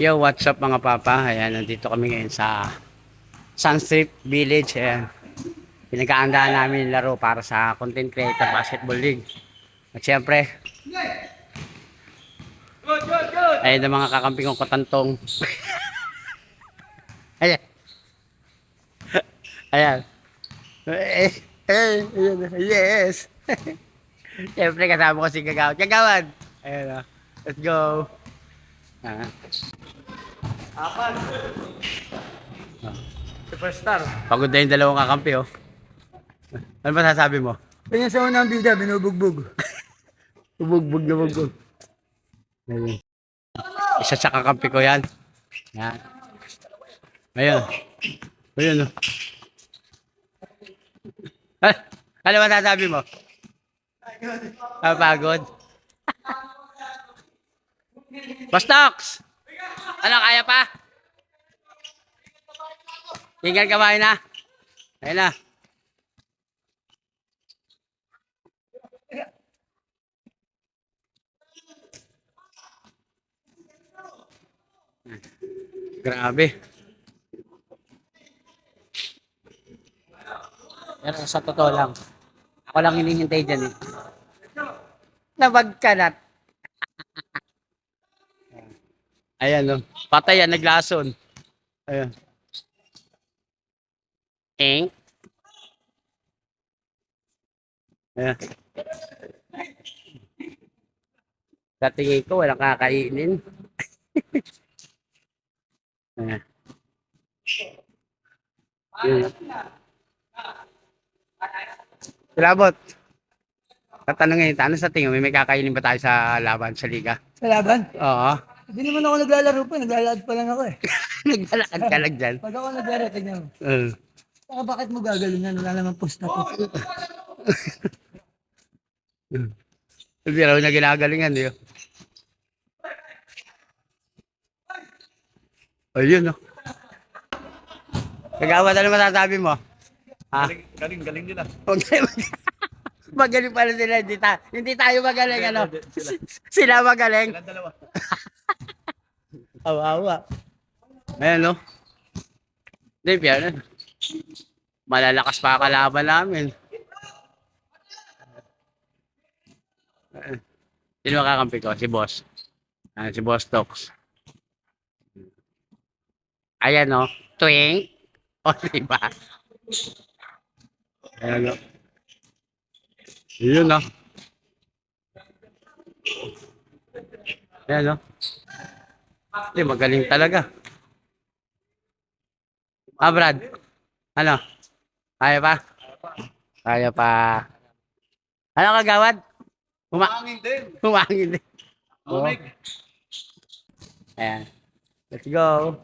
Yo, what's up mga papa? Ayan, nandito kami ngayon sa Sunstrip Village. Ayan. Pinagkaandaan namin laro para sa Content Creator Basketball League. At syempre, ayun ang mga kakampi kong katantong. Ayan. Ayan. Eh, eh, ayan, yes. Siyempre kasama ko si Gagawad. Gagawad! Ayan o. Let's go. Ah. Apat. Superstar. Pagod na yung dalawang kakampi, oh. Ano ba sasabi mo? Kanya sa unang bida, binubugbog. Bugbog na bugbog. Ayun. Isa sa kakampi ko yan. Yan. Ayun. Ayun, oh. Ah, ano ba sasabi mo? Ah, pagod. Bastox! Ano, kaya pa? Tinggal kamay na. Ayun na. Grabe. Pero sa totoo lang, ako lang hinihintay dyan eh. Nabagkanat. Ayan no. Patay yan, naglason. Ayan. Eng. Ayan. Sa tingin ko, walang kakainin. Ayan. Yun. Silabot. Tatanungin, ano sa tingin mo, may kakainin ba tayo sa laban sa liga? Sa laban? Oo. Hindi naman ako naglalaro pa, naglalakad pa lang ako eh. Naglalakad ka lang dyan. Pag ako naglaro, tignan mo. Uh, Saka bakit mo gagalingan? Wala naman post na to. hindi raw na ginagalingan, di ba? Ayun, no. Kagawa, ano masasabi mo? Ha? Galing, galing nila. Magaling, magaling pala sila. Hindi, ta hindi tayo magaling, ano? Sila magaling. Ilan dalawa? Awa-awa. Ayan, no? Hindi, Pierre. Malalakas pa kalaban namin. Sino makakampi ko? Si Boss. Ah, si Boss Tox. Ayan, no? Twing. O, diba? Ayan, no? Yun, no? Ayan, no? Hindi, magaling talaga. Ah, Brad. Ano? Kaya pa? Kaya pa. Ano kagawad? Huma Hangin din. humangin din. Tumig. Ayan. Let's go.